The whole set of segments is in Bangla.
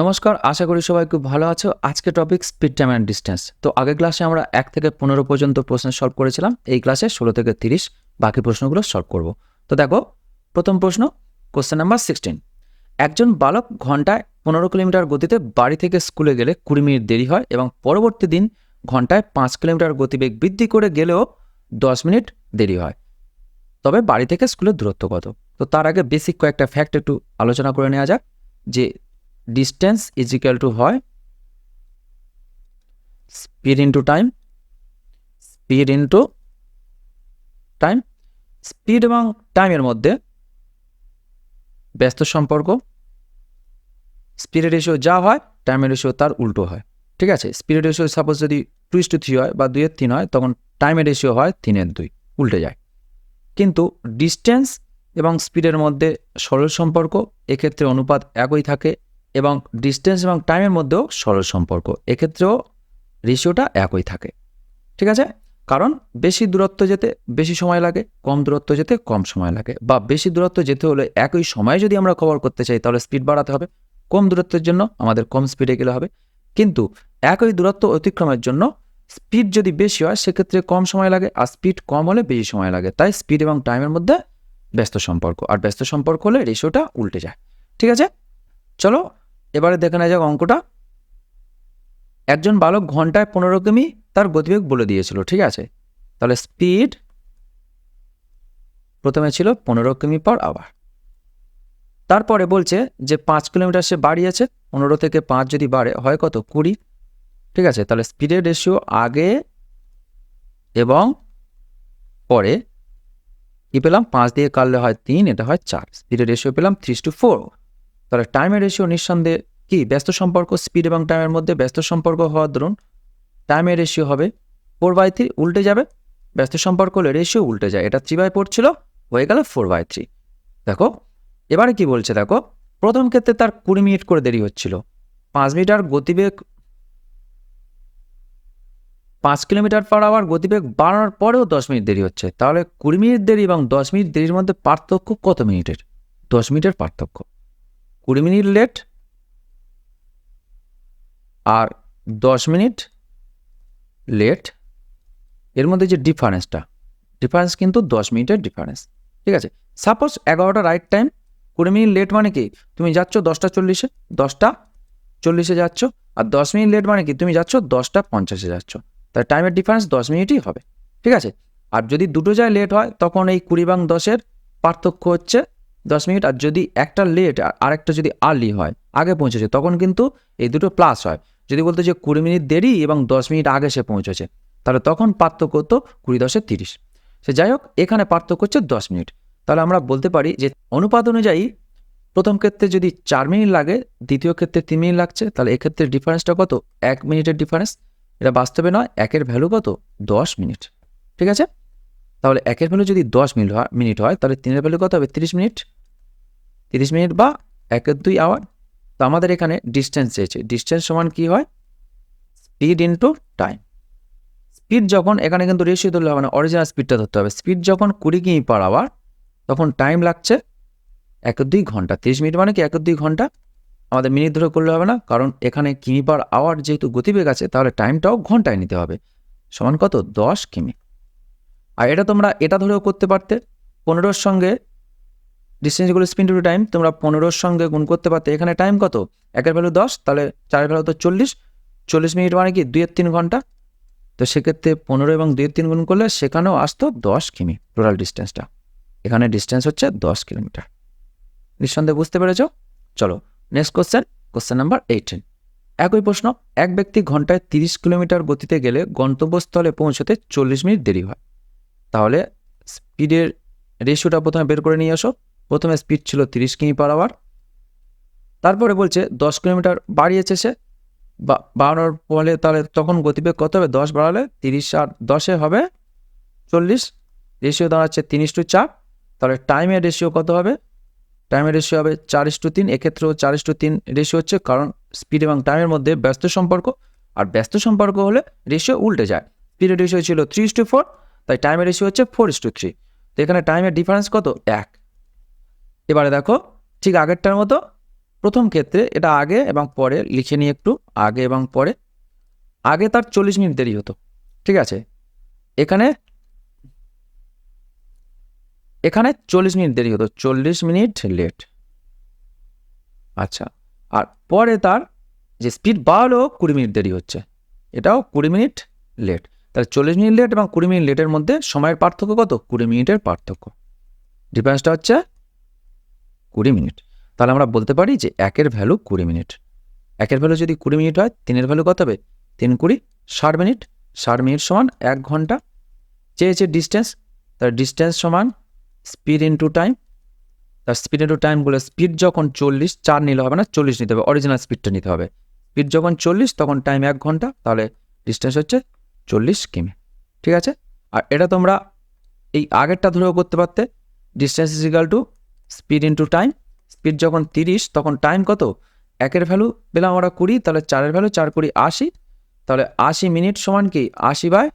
নমস্কার, আশা করি সবাই খুব ভালো আছো। আজকে topic speed time and distance তো আগের ক্লাসে আমরা এক থেকে পনেরো পর্যন্ত প্রশ্ন সলভ করেছিলাম। এই ক্লাসে ষোলো থেকে তিরিশ বাকি প্রশ্নগুলো সলভ করব। তো দেখো, প্রথম প্রশ্ন কোশ্চেন নাম্বার সিক্সটিন একজন বালক ঘন্টায় পনেরো কিলোমিটার গতিতে বাড়ি থেকে স্কুলে গেলে কুড়ি মিনিট দেরি হয় এবং পরবর্তী দিন ঘন্টায় পাঁচ কিলোমিটার গতিবেগ বৃদ্ধি করে গেলেও দশ মিনিট দেরি হয়। তবে বাড়ি থেকে স্কুলের দূরত্ব কত? তো তার আগে বেসিক কয়েকটা ফ্যাক্ট একটু আলোচনা করে নেওয়া যাক। যে ডিস্টেন্স ইজ ইকুয়াল টু হয় speed into time speed into time speed এবং টাইমের মধ্যে ব্যস্ত সম্পর্ক স্পিডের রেশিও যা হয় টাইমের রেশিও তার উল্টো হয়, ঠিক আছে? স্পিডের রেশিও সাপোজ যদি টু ইস টু থ্রি হয় বা দুইয়ের তিন হয়, তখন টাইমের রেশিও হয় তিনের দুই, উল্টে যায়। কিন্তু ডিস্টেন্স এবং স্পিডের মধ্যে সরল সম্পর্ক এক্ষেত্রে অনুপাত একই থাকে এবং ডিস্টেন্স এবং টাইমের মধ্যেও সরল সম্পর্ক। এক্ষেত্রেও রেশিওটা একই থাকে। ঠিক আছে? কারণ বেশি দূরত্ব যেতে বেশি সময় লাগে, কম দূরত্ব যেতে কম সময় লাগে। বা বেশি দূরত্ব যেতে হলে একই সময়ে যদি আমরা কভার করতে চাই, তাহলে স্পিড বাড়াতে হবে। কম দূরত্বের জন্য আমাদের কম স্পিডে গেলে হবে। কিন্তু একই দূরত্ব অতিক্রমের জন্য স্পিড যদি বেশি হয়, সেক্ষেত্রে কম সময় লাগে আর স্পিড কম হলে বেশি সময় লাগে। তাই স্পিড এবং টাইমের মধ্যে ব্যস্ত সম্পর্ক। আর ব্যস্ত সম্পর্ক হলে রেশিওটা উল্টে যায়। ঠিক আছে? চলো এবারে দেখে নেওয়া যাক অঙ্কটা। একজন বালক ঘন্টায় পনেরো কিমি তার গতিবেগ বলে দিয়েছিল, ঠিক আছে? তাহলে স্পিড প্রথমে ছিল পনেরো কিমি পর আওয়ার তারপরে বলছে যে পাঁচ কিলোমিটার সে বাড়িয়েছে, পনেরো থেকে পাঁচ যদি বাড়ে, হয় কত? কুড়ি। ঠিক আছে, তাহলে স্পিডের রেশিও আগে এবং পরে কি পেলাম? পাঁচ দিয়ে কাটলে হয় তিন, এটা হয় চার। স্পিডের রেশিও পেলাম থ্রি টু ফোর তাহলে টাইমের রেশিও নিঃসন্দেহে কি? ব্যস্ত সম্পর্ক স্পিড এবং টাইমের মধ্যে ব্যস্ত সম্পর্ক হওয়ার দরুন টাইমের রেশিও হবে ফোর বাই থ্রি উল্টে যাবে। ব্যস্ত সম্পর্ক হলে রেশিও উল্টে যায়। এটা থ্রি বাই ফোর ছিল, হয়ে গেল ফোর বাই থ্রি দেখো, এবারে কি বলছে দেখো, প্রথম ক্ষেত্রে তার কুড়ি মিনিট করে দেরি হচ্ছিল। পাঁচ মিটার গতিবেগ, পাঁচ কিলোমিটার পার আওয়ার গতিবেগ বাড়ানোর পরেও দশ মিনিট দেরি হচ্ছে। তাহলে কুড়ি মিনিট দেরি এবং দশ মিনিট দেরির মধ্যে পার্থক্য কত মিনিটের? দশ মিনিটের পার্থক্য। কুড়ি মিনিট লেট আর দশ মিনিট লেট এর মধ্যে যে ডিফারেন্সটা ডিফারেন্স কিন্তু দশ মিনিটের ডিফারেন্স ঠিক আছে? সাপোজ এগারোটা রাইট টাইম কুড়ি মিনিট লেট মানে কি? তুমি যাচ্ছ দশটা চল্লিশে দশটা চল্লিশে যাচ্ছ, আর দশ মিনিট লেট মানে কি? তুমি যাচ্ছ দশটা পঞ্চাশে যাচ্ছ। তাহলে টাইমের ডিফারেন্স দশ মিনিটই হবে। ঠিক আছে? আর যদি দুটো যায় লেট হয়, তখন এই কুড়ি বাং দশের পার্থক্য হচ্ছে দশ মিনিট আর যদি একটা লেট আর আরেকটা যদি আর্লি হয়, আগে পৌঁছেছে, তখন কিন্তু এই দুটো প্লাস হয়। যদি বলতো যে কুড়ি মিনিট দেরি এবং দশ মিনিট আগে সে পৌঁছেছে, তাহলে তখন পার্থক্য হতো কুড়ি দশে তিরিশ। সে যাই হোক, এখানে পার্থক্য হচ্ছে দশ মিনিট। তাহলে আমরা বলতে পারি যে অনুপাত অনুযায়ী প্রথম ক্ষেত্রে যদি চার মিনিট লাগে, দ্বিতীয় ক্ষেত্রে তিন মিনিট লাগছে, তাহলে এক্ষেত্রে ডিফারেন্সটা কত? এক মিনিটের ডিফারেন্স এটা বাস্তবে নয়, একের ভ্যালু কত? দশ মিনিট। ঠিক আছে? তাহলে একের ভ্যালু যদি দশ মিনিট হয় মিনিট হয়, তাহলে তিনের ভ্যালু কত হবে? তিরিশ মিনিট। তিরিশ মিনিট বা একের দুই আওয়ার তো আমাদের এখানে ডিস্টেন্স চেয়েছে ডিস্টেন্স সমান কি হয়? স্পিড ইন্টু টাইম স্পিড যখন এখানে কিন্তু রেশিও ধরলে হবে না অরিজিনাল স্পিডটা ধরতে হবে। স্পিড যখন কুড়ি কিমি পার আওয়ার তখন টাইম লাগছে এক দুই ঘণ্টা। তিরিশ মিনিট মানে কি? এক দুই ঘণ্টা। আমাদের মিনিট ধরে করলে হবে না, কারণ এখানে কিমি পার আওয়ার যেহেতু গতিবেগ আছে, তাহলে টাইমটাও ঘন্টায় নিতে হবে। সমান কত? দশ কিমি। আর এটা তোমরা এটা ধরেও করতে পারতে। পনেরোর সঙ্গে ডিস্টেন্সগুলো স্পিন টু টাইম তোমরা পনেরোর সঙ্গে গুণ করতে পারতে, এখানে টাইম কত? একের ভ্যালু দশ, তাহলে চারের ভ্যালু তো চল্লিশ। চল্লিশ মিনিট মানে কি? দুইয়ের তিন ঘণ্টা। তো সেক্ষেত্রে পনেরো এবং দুইয়ের তিন গুণ করলে সেখানেও আসতো দশ কিমি টোটাল ডিস্টেন্সটা এখানে ডিস্টেন্স হচ্ছে দশ কিলোমিটার। নিঃসন্দেহে বুঝতে পেরেছ? চলো next question question number eighteen একই প্রশ্ন, এক ব্যক্তি ঘন্টায় তিরিশ কিলোমিটার গতিতে গেলে গন্তব্যস্থলে পৌঁছতে চল্লিশ মিনিট দেরি হয়। তাহলে স্পিডের রেশিওটা প্রথমে বের করে নিয়ে আসো। প্রথমে স্পিড ছিল তিরিশ কিমি পার আওয়ার তারপরে বলছে দশ কিলোমিটার বাড়িয়েছে সে বাড়ানোর ফলে তাহলে তখন গতিবেগ কত হবে? দশ বাড়ালে তিরিশ আর দশে হবে চল্লিশ রেশিও দাঁড়াচ্ছে তিন টু চার, তাহলে টাইমের রেশিও কত হবে? টাইমের রেশিও হবে চার টু তিন, এক্ষেত্রেও চার টু তিন রেশিও হচ্ছে, কারণ স্পিড এবং টাইমের মধ্যে ব্যস্ত সম্পর্ক, আর ব্যস্ত সম্পর্ক হলে রেশিও উল্টে যায়। স্পিডের রেশিও ছিল থ্রি টু ফোর তাই টাইমের রেশিও হচ্ছে ফোর টু থ্রি তো এখানে টাইমের ডিফারেন্স কত? এক। এবারে দেখো, ঠিক আগেরটার মতো প্রথম ক্ষেত্রে এটা আগে এবং পরে লিখে নিই একটু, আগে এবং পরে। আগে তার চল্লিশ মিনিট দেরি হতো, ঠিক আছে? এখানে এখানে চল্লিশ মিনিট দেরি হতো, চল্লিশ মিনিট লেট। আচ্ছা আর পরে তার যে স্পিড বাড়লো, কুড়ি মিনিট দেরি হচ্ছে, এটাও কুড়ি মিনিট লেট। তাহলে চল্লিশ মিনিট লেট এবং কুড়ি মিনিট লেটের মধ্যে সময়ের পার্থক্য কত? কুড়ি মিনিটের পার্থক্য। ডিফারেন্সটা হচ্ছে কুড়ি মিনিট। তাহলে আমরা বলতে পারি যে একের ভ্যালু কুড়ি মিনিট। একের ভ্যালু যদি কুড়ি মিনিট হয়, তিনের ভ্যালু কত হবে? তিন কুড়ি, ষাট মিনিট। ষাট মিনিট সমান এক ঘণ্টা। চেয়েছে ডিস্টেন্স তার ডিস্টেন্স সমান স্পিড ইন্টু টাইম তার স্পিড ইন্টু টাইম বলে স্পিড যখন চল্লিশ, চার নিলে হবে না, চল্লিশ নিতে হবে। অরিজিনাল স্পিডটা নিতে হবে। স্পিড যখন চল্লিশ, তখন টাইম এক ঘণ্টা। তাহলে ডিস্টেন্স হচ্ছে চল্লিশ কিমি। ঠিক আছে? আর এটা তোমরা এই আগেরটা ধরেও করতে পারতে। Distance is equal to speed into time speed যখন তিরিশ, তখন টাইম কত? একের ভ্যালু পেলাম আমরা কুড়ি, তাহলে চারের ভ্যালু চার কুড়ি, আশি। তাহলে আশি মিনিট সমান কি? আশি বাই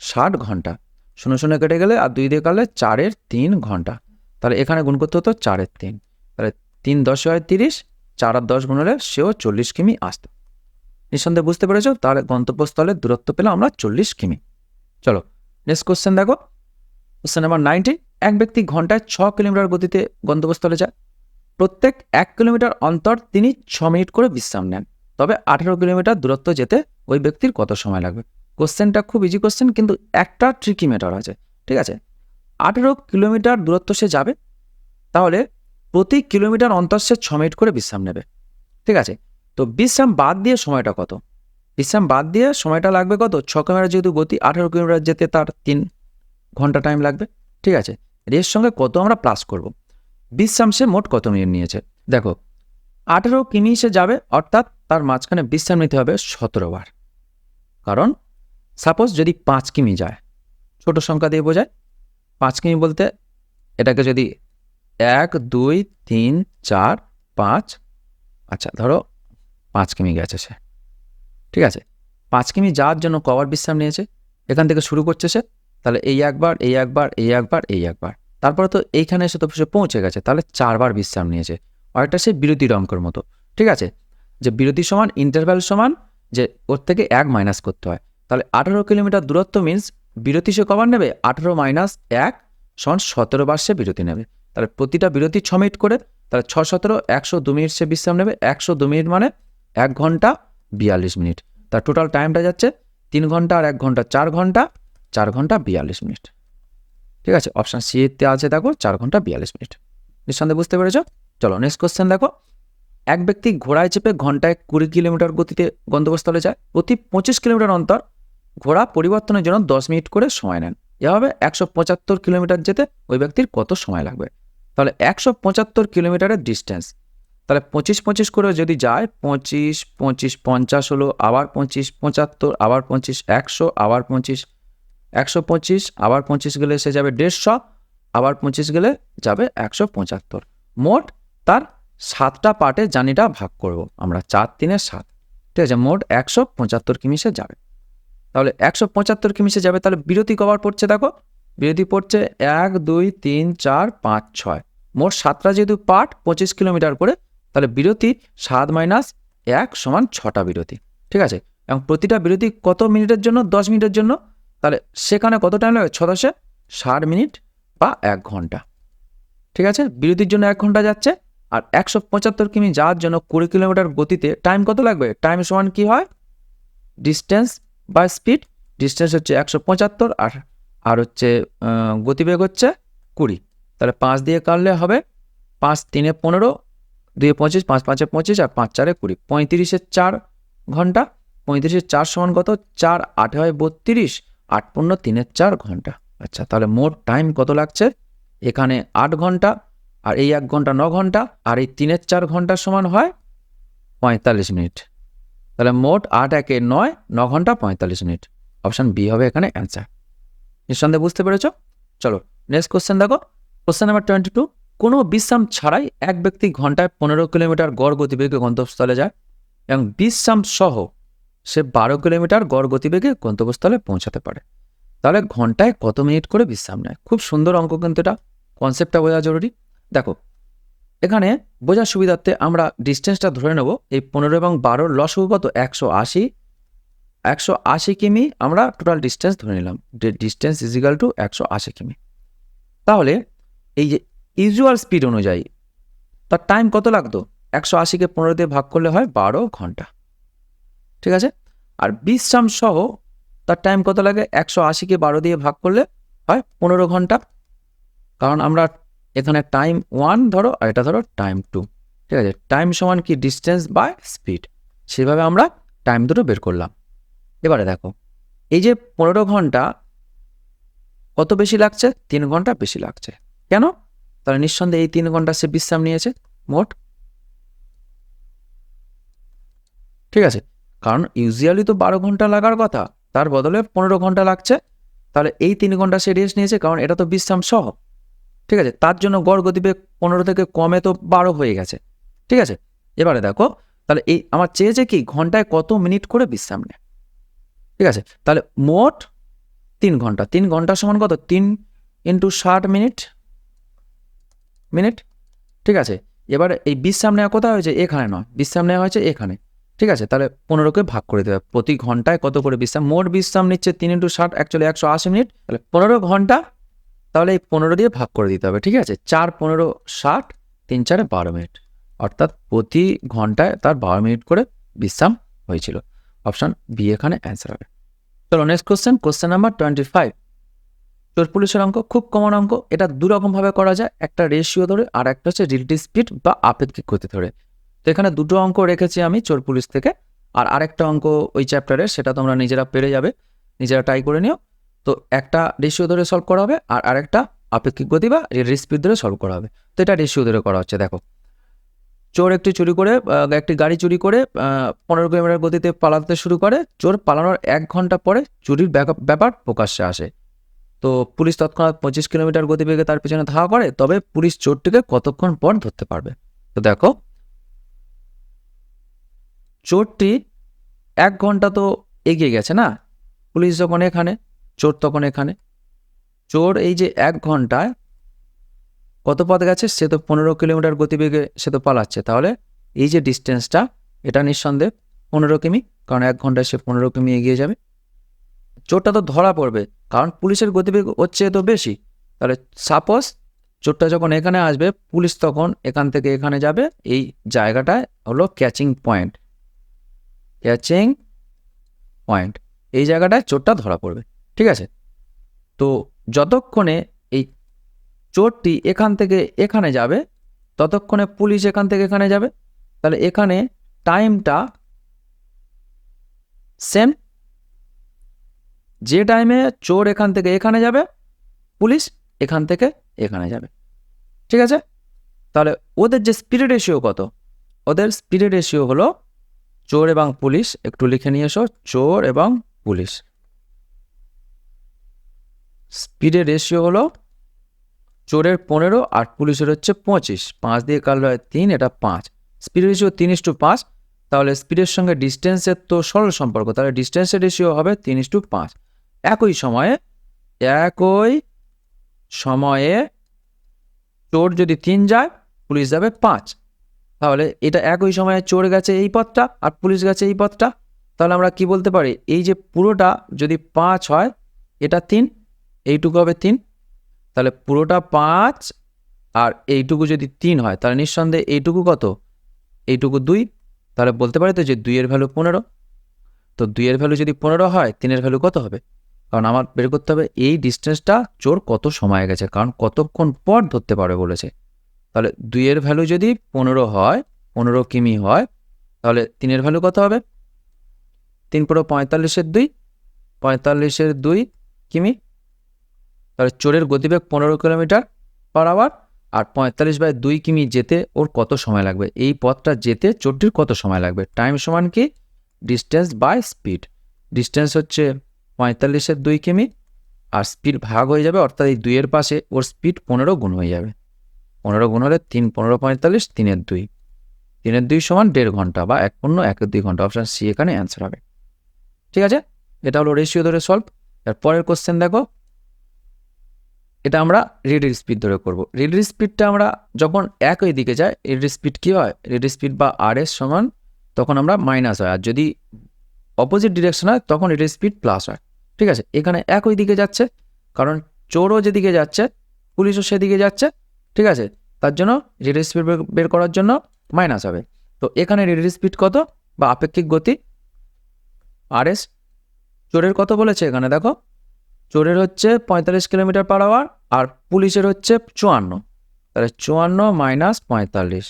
ষাট ঘণ্টা। শূন্য শূন্য কেটে গেলে আর দুই দিয়ে কাটলে চারের তিন ঘণ্টা। তাহলে এখানে গুণ করতে হতো চারের তিন। তাহলে তিন দশ হয় তিরিশ, চার আর দশ গুণ হলে সেও চল্লিশ কিমি আসতো। নিঃসন্দেহে বুঝতে পেরেছ? তাহলে গন্তব্যস্থলের দূরত্ব পেলাম আমরা চল্লিশ কিমি। চলো নেক্সট কোশ্চেন দেখো। কোশ্চেন নাম্বার নাইনটি এক ব্যক্তি ঘন্টায় ছ কিলোমিটার গতিতে গন্তব্যস্থলে যায়। প্রত্যেক এক কিলোমিটার অন্তর তিনি ছ মিনিট করে বিশ্রাম নেন। তবে আঠেরো কিলোমিটার দূরত্ব যেতে ওই ব্যক্তির কত সময় লাগবে? কোশ্চেনটা খুব ইজি কোশ্চেন কিন্তু একটা ট্রিকি ম্যাটার আছে। ঠিক আছে? আঠেরো কিলোমিটার দূরত্ব সে যাবে, তাহলে প্রতি কিলোমিটার অন্তর সে ছ মিনিট করে বিশ্রাম নেবে। ঠিক আছে? তো বিশ্রাম বাদ দিয়ে সময়টা কত? বিশ্রাম বাদ দিয়ে সময়টা লাগবে কত? ছ কিলোমিটার যেহেতু গতি, আঠেরো কিলোমিটার যেতে তার তিন ঘণ্টা টাইম লাগবে। ঠিক আছে? এর সঙ্গে কত আমরা প্লাস করব? বিশ্রাম সে মোট কত মিনিট নিয়েছে? দেখো, আঠেরো কিমি সে যাবে, অর্থাৎ তার মাঝখানে বিশ্রাম নিতে হবে সতেরো বার। কারণ সাপোজ যদি পাঁচ কিমি যায়, ছোট সংখ্যা দিয়ে বোঝায়, পাঁচ কিমি বলতে এটাকে যদি এক, দুই, তিন, চার, পাঁচ আচ্ছা ধরো পাঁচ কিমি গেছে সে। ঠিক আছে? পাঁচ কিমি যাওয়ার জন্য কবার বিশ্রাম নিয়েছে? এখান থেকে শুরু করছে সে তাহলে এই একবার এই একবার এই একবার এই একবার। তারপরে তো এইখানে এসে তো সে পৌঁছে গেছে, তাহলে চারবার বিশ্রাম নিয়েছে। অনেকটা সে বিরতির অঙ্কের মতো। ঠিক আছে? যে বিরতি সমান ইন্টারভ্যাল সমান, যে ওর থেকে এক মাইনাস করতে হয়। তাহলে আঠারো কিলোমিটার দূরত্ব মিন্স বিরতি সে কবার নেবে? আঠারো মাইনাস এক সমান সতেরো বার সে বিরতি নেবে। তাহলে প্রতিটা বিরতি ছ মিনিট করে, তাহলে ছ সতেরো, একশো দু মিনিট সে বিশ্রাম নেবে। একশো দু মিনিট মানে এক ঘণ্টা বিয়াল্লিশ মিনিট। তার টোটাল টাইমটা যাচ্ছে তিন ঘণ্টা আর এক ঘণ্টা চার ঘণ্টা। চার ঘণ্টা বিয়াল্লিশ মিনিট। ঠিক আছে? অপশান সিতে আছে দেখো, চার ঘণ্টা বিয়াল্লিশ মিনিট। নিঃসন্দেহে বুঝতে পেরেছ? চলো নেক্সট কোশ্চেন দেখো। এক ব্যক্তি ঘোড়ায় চেপে ঘন্টায় কুড়ি কিলোমিটার গতিতে গন্তব্যস্থলে যায়। প্রতি পঁচিশ কিলোমিটার অন্তর ঘোড়া পরিবর্তনের জন্য দশ মিনিট করে সময় নেন। এভাবে একশো পঁচাত্তর কিলোমিটার যেতে ওই ব্যক্তির কত সময় লাগবে? তাহলে একশো পঁচাত্তর কিলোমিটারের ডিস্টেন্স তাহলে পঁচিশ পঁচিশ করে যদি যায়, পঁচিশ পঁচিশ পঞ্চাশ হলো, আবার পঁচিশ পঁচাত্তর, আবার পঁচিশ একশো, আবার পঁচিশ একশো পঁচিশ, আবার পঁচিশ গেলে সে যাবে দেড়শো, আবার পঁচিশ গেলে যাবে একশো পঁচাত্তর। মোট তার সাতটা পার্টে জানিটা ভাগ করব আমরা, চার তিনে সাত। ঠিক আছে, মোট একশো পঁচাত্তর কিমিসে যাবে। তাহলে একশো পঁচাত্তর কিমিসে যাবে, তাহলে বিরতি কবার পড়ছে, দেখো। বিরতি পড়ছে এক, দুই, তিন, চার, পাঁচ, ছয়। মোট সাতটা যেহেতু পার্ট, পঁচিশ কিলোমিটার করে, তাহলে বিরতি সাত মাইনাস এক সমান ছটা বিরতি। ঠিক আছে? এবং প্রতিটা বিরতি কত মিনিটের জন্য? দশ মিনিটের জন্য? তাহলে সেখানে কত টাইম লাগবে ছ দশে ষাট মিনিট বা এক ঘণ্টা। ঠিক আছে? বিরতির জন্য এক ঘণ্টা যাচ্ছে। আর একশো পঁচাত্তর কিমি যাওয়ার জন্য কুড়ি কিলোমিটার গতিতে টাইম কত লাগবে? টাইম সমান কি হয়? ডিস্টেন্স বা স্পিড ডিস্টেন্স হচ্ছে একশো পঁচাত্তর আর আর হচ্ছে গতিবেগ হচ্ছে কুড়ি। তাহলে পাঁচ দিয়ে কাটলে হবে পাঁচ তিনে পনেরো, দুয়ে পঁচিশ, পাঁচ পাঁচে পঁচিশ আর পাঁচ চারে কুড়ি। পঁয়ত্রিশের চার ঘণ্টা। পঁয়ত্রিশের চার সমান কত? চার আটে হয় বত্রিশ। আট পূর্ণ তিনের চার ঘণ্টা। আচ্ছা তাহলে মোট টাইম কত লাগছে? এখানে আট ঘণ্টা, আর এই এক ঘণ্টা ন ঘণ্টা, আর এই তিনের চার ঘণ্টার সমান হয় পঁয়তাল্লিশ মিনিট। তাহলে মোট আট একে নয়, ন ঘণ্টা, পঁয়তাল্লিশ মিনিট। অপশান বি হবে এখানে অ্যান্সার নিঃসন্দেহে বুঝতে পেরেছ? চলো নেক্সট কোশ্চেন দেখো। কোশ্চেন নাম্বার টোয়েন্টি টু কোনো বিশ্রাম ছাড়াই এক ব্যক্তি ঘন্টায় পনেরো কিলোমিটার গড় গতিবেগে গন্তব্যস্থলে যায় এবং বিশ্রাম সহ সে বারো কিলোমিটার গড় গতিবেগে গন্তব্যস্থলে পৌঁছাতে পারে। তাহলে ঘন্টায় কত মিনিট করে বিশ্রাম নেয়? খুব সুন্দর অঙ্ক কিন্তু এটা। কনসেপ্টটা বোঝা জরুরি। দেখো, এখানে বোঝার সুবিধার্থে আমরা ডিস্টেন্সটা ধরে নেব। এই পনেরো এবং বারোর লসগু কত? একশো আশি। একশো আশি কিমি আমরা টোটাল ডিস্টেন্স ধরে নিলাম। ডিস্টেন্স ইজিক্যাল টু একশো আশি কিমি। তাহলে এই যে ইউজুয়াল স্পিড অনুযায়ী, তার টাইম কত লাগতো? একশো আশিকে পনেরো দিয়ে ভাগ করলে হয় বারো ঘণ্টা। ঠিক আছে? আর বিশ্রাম সহ তার টাইম কত লাগে? একশো আশিকে বারো দিয়ে ভাগ করলে হয় পনেরো ঘণ্টা। কারণ আমরা এখানে টাইম ওয়ান ধরো আর এটা ধরো টাইম টু ঠিক আছে? টাইম সমান কি? ডিস্টেন্স বাই স্পিড সেভাবে আমরা টাইম দুটো বের করলাম। এবারে দেখো, এই যে পনেরো ঘণ্টা কত বেশি লাগছে? তিন ঘণ্টা বেশি লাগছে। কেন? তাহলে নিঃসন্দেহে এই তিন ঘণ্টা সে বিশ্রাম নিয়েছে, মোট। ঠিক আছে? কারণ ইউজুয়ালি তো বারো ঘণ্টা লাগার কথা, তার বদলে পনেরো ঘণ্টা লাগছে। তাহলে এই তিন ঘণ্টা সে রেস্ট নিয়েছে, কারণ এটা তো বিশ্রাম সহ। ঠিক আছে, তার জন্য গড় গতিবেগ পনেরো থেকে কমে তো বারো হয়ে গেছে। ঠিক আছে, এবারে দেখো, তাহলে এই আমার চেয়েছে কি, ঘন্টায় কত মিনিট করে বিশ্রাম নেয়? ঠিক আছে, তাহলে মোট তিন ঘণ্টা তিন ঘণ্টা সমান কত? তিন ইন্টু ষাট মিনিট মিনিট। ঠিক আছে, এবার এই বিশ্রাম নেওয়া কোথায় হয়েছে? এখানে নয়, বিশ্রাম নেওয়া হয়েছে এখানে। ঠিক আছে? তাহলে পনেরোকে ভাগ করে দেবে। প্রতি ঘন্টায় কত করে বিশ্রাম? মোট বিশ্রাম নিচ্ছে তিন ইন্টু ষাট অ্যাকচুয়ালি একশো আশি মিনিট। তাহলে পনেরো ঘণ্টা, তাহলে এই পনেরো দিয়ে ভাগ করে দিতে হবে, ঠিক আছে? চার, পনেরো, ষাট, তিন, চারে বারো মিনিট। অর্থাৎ প্রতি ঘন্টায় তার বারো মিনিট করে বিশ্রাম হয়েছিল। অপশান বি এখানে অ্যান্সার হবে। চলো next question question number twenty five চোর পুলিশের অঙ্ক খুব কমন অঙ্ক। এটা দুরকমভাবে করা যায়। একটা রেশিও ধরে আর একটা হচ্ছে রিলেটিভ স্পিড বা আপেক্ষিক গতি ধরে। তো এখানে দুটো অঙ্ক রেখেছি আমি চোর পুলিশ থেকে। আর আরেকটা অঙ্ক ওই চ্যাপ্টারের সেটা তোমরা নিজেরা পেরে যাবে, নিজেরা ট্রাই করে নিও। তো একটা রেশিও ধরে সলভ করা হবে, আর আরেকটা আপেক্ষিক গতি বা রিলেটিভ স্পিড ধরে সলভ করা হবে। তো এটা রেশিও ধরে করা হচ্ছে, দেখো। চোর একটি চুরি করে একটি গাড়ি চুরি করে পনেরো কিলোমিটার গতিতে পালাতে শুরু করে। চোর পালানোর এক ঘণ্টা পরে চুরির ব্যাপার প্রকাশ্যে আসে। তো পুলিশ তৎক্ষণাৎ পঁচিশ কিলোমিটার গতিবেগে তার পেছনে ধাওয়া করে, তবে পুলিশ চোরটিকে কতক্ষণ পর ধরতে পারবে? তো দেখো চোরটি এক ঘণ্টা তো এগিয়ে গেছে না? পুলিশ যখন এখানে, চোর তখন এখানে। চোর এই যে এক ঘন্টায় কত পথ গেছে? সে তো পনেরো কিলোমিটার গতিবেগে সে তো পালাচ্ছে। তাহলে এই যে ডিস্টেন্সটা এটা নিঃসন্দেহে পনেরো কিমি, কারণ এক ঘন্টায় সে পনেরো কিমি এগিয়ে যাবে। চোরটা তো ধরা পড়বে, কারণ পুলিশের গতিবেগ হচ্ছে তো বেশি। তাহলে সাপোজ চোরটা যখন এখানে আসবে, পুলিশ তখন এখান থেকে এখানে যাবে, এই জায়গাটায় হলো ক্যাচিং পয়েন্ট ক্যাচিং পয়েন্ট এই জায়গাটায় চোরটা ধরা পড়বে, ঠিক আছে? তো যতক্ষণে এই চোরটি এখান থেকে এখানে যাবে, ততক্ষণে পুলিশ এখান থেকে এখানে যাবে, তাহলে এখানে টাইমটা সেম যে টাইমে চোর এখান থেকে এখানে যাবে, পুলিশ এখান থেকে এখানে যাবে, ঠিক আছে? তাহলে ওদের যে স্পিড রেশিও কত? ওদের স্পিড রেশিও হলো চোর এবং পুলিশ, একটু লিখে নিয়ে এসো, চোর এবং পুলিশ। স্পিডের রেশিও হলো চোরের পনেরো আর পুলিশের হচ্ছে পঁচিশ। পাঁচ দিয়ে কাটলে হয় তিন, এটা পাঁচ। স্পিড রেশিও তিন ইস টু পাঁচ, তাহলে স্পিডের সঙ্গে ডিস্টেন্সের তো সরল সম্পর্ক, তাহলে ডিস্টেন্সের রেশিও হবে তিন ইস টু পাঁচ। একই সময়ে একই সময়ে চোর যদি তিন যায়, পুলিশ যাবে পাঁচ। তাহলে এটা একই সময়ে চোর গেছে এই পথটা আর পুলিশ গেছে এই পথটা। তাহলে আমরা কি বলতে পারি? এই যে পুরোটা যদি পাঁচ হয়, এটা তিন, এইটুকু হবে তিন। তাহলে পুরোটা পাঁচ আর এইটুকু যদি তিন হয়, তাহলে নিঃসন্দেহে এইটুকু কত? এইটুকু দুই। তাহলে বলতে পারি তো যে দুইয়ের ভ্যালু পনেরো। তো দুইয়ের ভ্যালু যদি পনেরো হয়, তিনের ভ্যালু কত হবে? কারণ আমার বের করতে হবে এই ডিস্টেন্সটা চোর কত সময় গেছে, কারণ কতক্ষণ পর ধরতে পারবে বলেছে। তাহলে দুইয়ের ভ্যালু যদি পনেরো হয়, পনেরো কিমি হয়, তাহলে তিনের ভ্যালু কত হবে? তিন পুরো পঁয়তাল্লিশের দুই পঁয়তাল্লিশের দুই কিমি। তাহলে চোরের গতিবেগ পনেরো কিলোমিটার পার আওয়ার আর পঁয়তাল্লিশ বাই দুই কিমি যেতে ওর কত সময় লাগবে? এই পথটা যেতে চোরটির কত সময় লাগবে? টাইম সমান কি? ডিস্টেন্স বাই স্পিড ডিস্টেন্স হচ্ছে পঁয়তাল্লিশের দুই কিমি আর স্পিড ভাগ হয়ে যাবে, অর্থাৎ এই দুইয়ের পাশে ওর স্পিড পনেরো গুণ হয়ে যাবে। পনেরো গুণ হলে তিন, পনেরো পঁয়তাল্লিশ, তিনের দুই। তিনের দুই সমান দেড় ঘণ্টা বা এক পণ্য এক দুই ঘণ্টা। অপশান সি এখানে অ্যান্সার হবে। ঠিক আছে? এটা হলো রেশিও ধরে সলভ এর পরের কোশ্চেন দেখো। এটা আমরা রেডির স্পিড ধরে করব। রেডির স্পিডটা আমরা যখন একই দিকে যায় রেডির স্পিড কী হয়? রেডির স্পিড বা আর এস সমান তখন আমরা মাইনাস হয়। আর যদি অপোজিট ডিরেকশন হয়, তখন রেডির স্পিড প্লাস হয়। ঠিক আছে? এখানে একই দিকে যাচ্ছে, কারণ চোরও যেদিকে যাচ্ছে, পুলিশও সেদিকে যাচ্ছে ঠিক আছে? তার জন্য রেডির স্পিড বের করার জন্য মাইনাস হবে। তো এখানে রেডির স্পিড কত বা আপেক্ষিক গতি? আর এস চোরের কত বলেছে এখানে দেখো? চোরের হচ্ছে পঁয়তাল্লিশ কিলোমিটার পার আওয়ার আর পুলিশের হচ্ছে চুয়ান্ন। তাহলে চুয়ান্ন মাইনাস পঁয়তাল্লিশ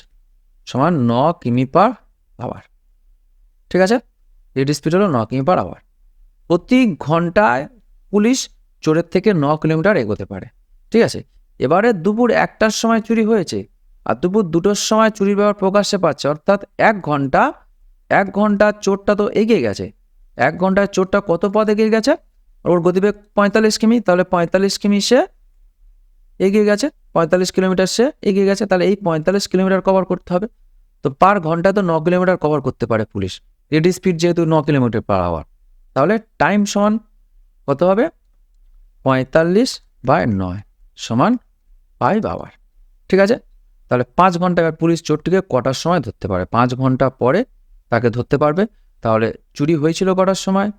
সমান ন কিমি পার আওয়ার ঠিক আছে? রেড স্পিড হলো ন কিমি পার আওয়ার প্রতি ঘন্টায় পুলিশ চোরের থেকে ন কিলোমিটার এগোতে পারে। ঠিক আছে? এবারে দুপুর একটার সময় চুরি হয়েছে আর দুপুর দুটোর সময় চুরির ব্যাপার প্রকাশ্যে পাচ্ছে। অর্থাৎ এক ঘণ্টা এক ঘণ্টা চোরটা তো এগিয়ে গেছে। এক ঘন্টায় চোরটা কত পথ এগিয়ে গেছে? ওর গতিবেগ পঁয়তাল্লিশ কিমি, তাহলে পঁয়তাল্লিশ কিমি সে এগিয়ে গেছে, পঁয়তাল্লিশ কিলোমিটার সে এগিয়ে গেছে, তাহলে এই পঁয়তাল্লিশ কিলোমিটার কভার করতে হবে। তো পার ঘন্টায় তো ন কিলোমিটার কভার করতে পারে পুলিশ। রেডি স্পিড যেহেতু ন কিলোমিটার পার আওয়ার তাহলে টাইম সমান কত হবে? পঁয়তাল্লিশ বাই নয় সমান ফাইভ আওয়ার ঠিক আছে? তাহলে পাঁচ ঘণ্টা এবার পুলিশ চোরটিকে কটার সময় ধরতে পারে? পাঁচ ঘণ্টা পরে তাকে ধরতে পারবে। তাহলে চুরি হয়েছিল কটার সময়?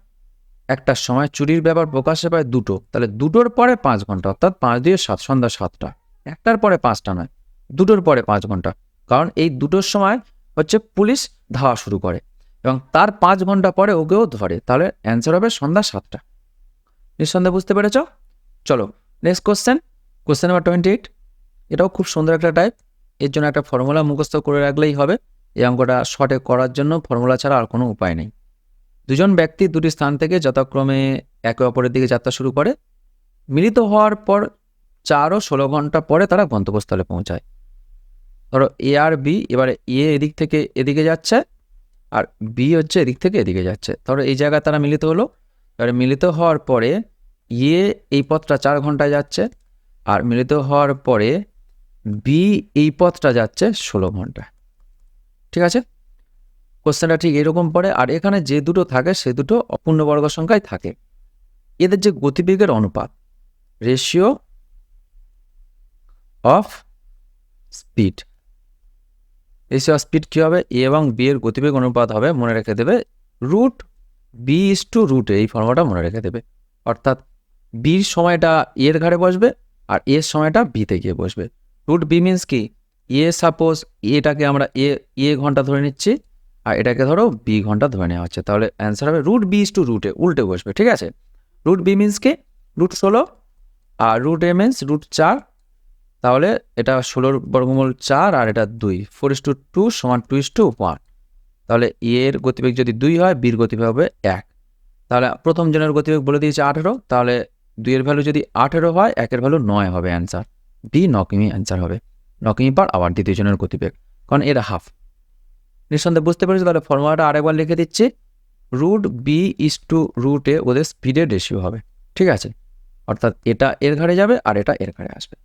একটার সময় চুরির ব্যাপার প্রকাশে পায় দুটো। তাহলে দুটোর পরে পাঁচ ঘণ্টা, অর্থাৎ পাঁচ দিয়ে সাত, সন্ধ্যা সাতটা। একটার পরে পাঁচটা নয়, দুটোর পরে পাঁচ ঘণ্টা। কারণ এই দুটোর সময় হচ্ছে পুলিশ ধাওয়া শুরু করে এবং তার পাঁচ ঘণ্টা পরে ওকেও ধরে। তাহলে অ্যান্সার হবে সন্ধ্যা সাতটা। নিঃসন্দেহে বুঝতে পেরেছ? চলো next question question number twenty eight এটাও খুব সুন্দর একটা টাইপের জন্য একটা ফর্মুলা মুখস্থ করে রাখলেই হবে। এই অঙ্কটা শর্টে করার জন্য ফর্মুলা ছাড়া আর কোনো উপায় নেই। দুজন ব্যক্তি দুটি স্থান থেকে যথাক্রমে একে অপরের দিকে যাত্রা শুরু করে। মিলিত হওয়ার পর চার ও ষোলো ঘণ্টা পরে তারা গন্তব্যস্থলে পৌঁছায়। ধরো এ আর বি এবারে এ এদিক থেকে এদিকে যাচ্ছে আর বি হচ্ছে এদিক থেকে এদিকে যাচ্ছে। ধরো এই জায়গায় তারা মিলিত হলো। এবারে মিলিত হওয়ার পরে ইয়ে এই পথটা চার ঘন্টায় যাচ্ছে। আর মিলিত হওয়ার পরে বি এই পথটা যাচ্ছে ষোলো ঘণ্টা। ঠিক আছে? কোশ্চেনটা ঠিক এরকম পড়ে, আর এখানে যে দুটো থাকে, সে দুটো অপূর্ণবর্গ সংখ্যায় থাকে। এদের যে গতিবেগের অনুপাত ratio of speed ratio of speed কী হবে? এ এবং বি এর গতিবেগ অনুপাত হবে, মনে রেখে দেবে root B is to root এই ফর্মটা মনে রেখে দেবে। অর্থাৎ বির সময়টা এর ঘাড়ে বসবে আর এর সময়টা বিতে গিয়ে বসবে। রুট বি মিন্স কি? এ সাপোজ এটাকে আমরা এ এ ঘণ্টা ধরে নিচ্ছি আর এটাকে ধরো বি ঘণ্টা ধরে নেওয়া হচ্ছে। তাহলে অ্যান্সার হবে রুট বি ইস টু রুটে উল্টে বসবে, ঠিক আছে? রুট বি মিন্স কি? রুট ষোলো আর রুট এ মিন্স রুট চার। তাহলে এটা ষোলোর বর্গমূল চার আর এটা দুই। ফোর ইস টু টু সমান টু ইস টু ওয়ান তাহলে এর গতিবেগ যদি দুই হয় বির গতিবেগ হবে এক। তাহলে প্রথম জনের গতিবেগ বলে দিয়েছে আঠেরো। তাহলে দুইয়ের ভ্যালু যদি আঠেরো হয়, একের ভ্যালু নয় হবে অ্যান্সার বি নকিমি অ্যান্সার হবে। নকিমি পার আবার দ্বিতীয় জনের গতিবেগ, কারণ এরা হাফ নিঃসন্দেহে বুঝতে পেরেছি? তাহলে ফর্মুলাটা আরেকবার লিখে দিচ্ছি। রুট বি ইস টু রুটে ওদের স্পিডের রেশিও হবে। ঠিক আছে? অর্থাৎ এটা এর ঘাড়ে যাবে আর এটা এর ঘাড়ে আসবে।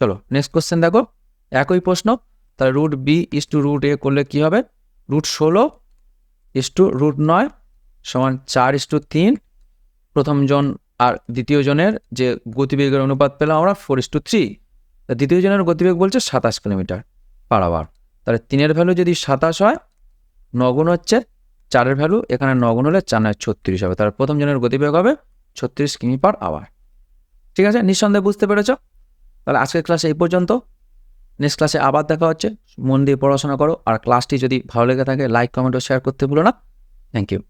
চলো নেক্সট কোশ্চেন দেখো। একই প্রশ্ন। তাহলে root B is to root A করলে কী হবে? রুট ষোলো ইস টু রুট নয় সমান চার ইস টু তিন। প্রথম জন আর দ্বিতীয় জনের যে গতিবেগের অনুপাত পেলাম আমরা ফোর ইস টু থ্রি তা দ্বিতীয় জনের গতিবেগ বলছে সাতাশ কিলোমিটার পার আওয়ার তাহলে তিনের ভ্যালু যদি সাতাশ হয় নগুণ হচ্ছে চারের ভ্যালু এখানে নগুণ হলে চার নয়, ছত্রিশ হবে। তাহলে প্রথম জনের গতিবেগ হবে ছত্রিশ কিমি পার আওয়ার ঠিক আছে? নিঃসন্দেহে বুঝতে পেরেছ? তাহলে আজকের ক্লাসে এই পর্যন্ত। নেক্সট ক্লাসে আবার দেখা হচ্ছে। মন দিয়ে পড়াশোনা করো। আর ক্লাসটি যদি ভালো লেগে থাকে লাইক কমেন্ট ও শেয়ার করতে ভুলো না। Thank you